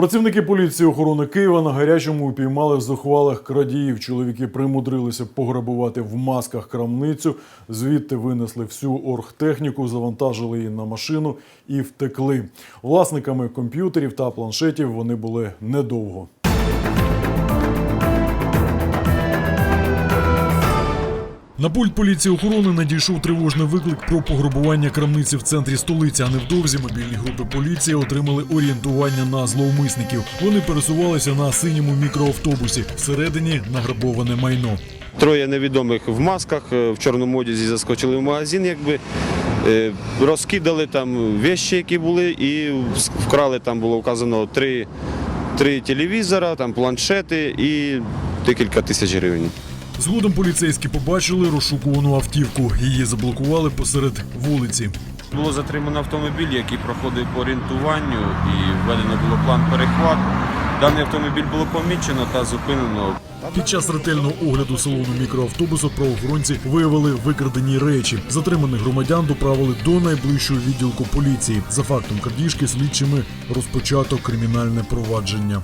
Працівники поліції охорони Києва на гарячому упіймали зухвалих крадіїв. Чоловіки примудрилися пограбувати в масках крамницю, звідти винесли всю оргтехніку, завантажили її на машину і втекли. Власниками комп'ютерів та планшетів вони були недовго. На пульт поліції охорони надійшов тривожний виклик про пограбування крамниці в центрі столиці. А невдовзі мобільні групи поліції отримали орієнтування на зловмисників. Вони пересувалися на синьому мікроавтобусі. Всередині награбоване майно. Троє невідомих в масках е, в чорному одязі заскочили в магазин, якби е, розкидали там вещі, які були, і вкрали там було вказано три, три телевізора, там планшети і декілька тисяч гривень. Згодом поліцейські побачили розшукувану автівку. Її заблокували посеред вулиці. Було затримано автомобіль, який проходив по орієнтуванню, і введено було план перехвату. Даний автомобіль було помічено та зупинено. Під час ретельного огляду салону мікроавтобусу правоохоронці виявили викрадені речі. Затриманих громадян доправили до найближчого відділку поліції. За фактом крадіжки слідчими розпочато кримінальне провадження.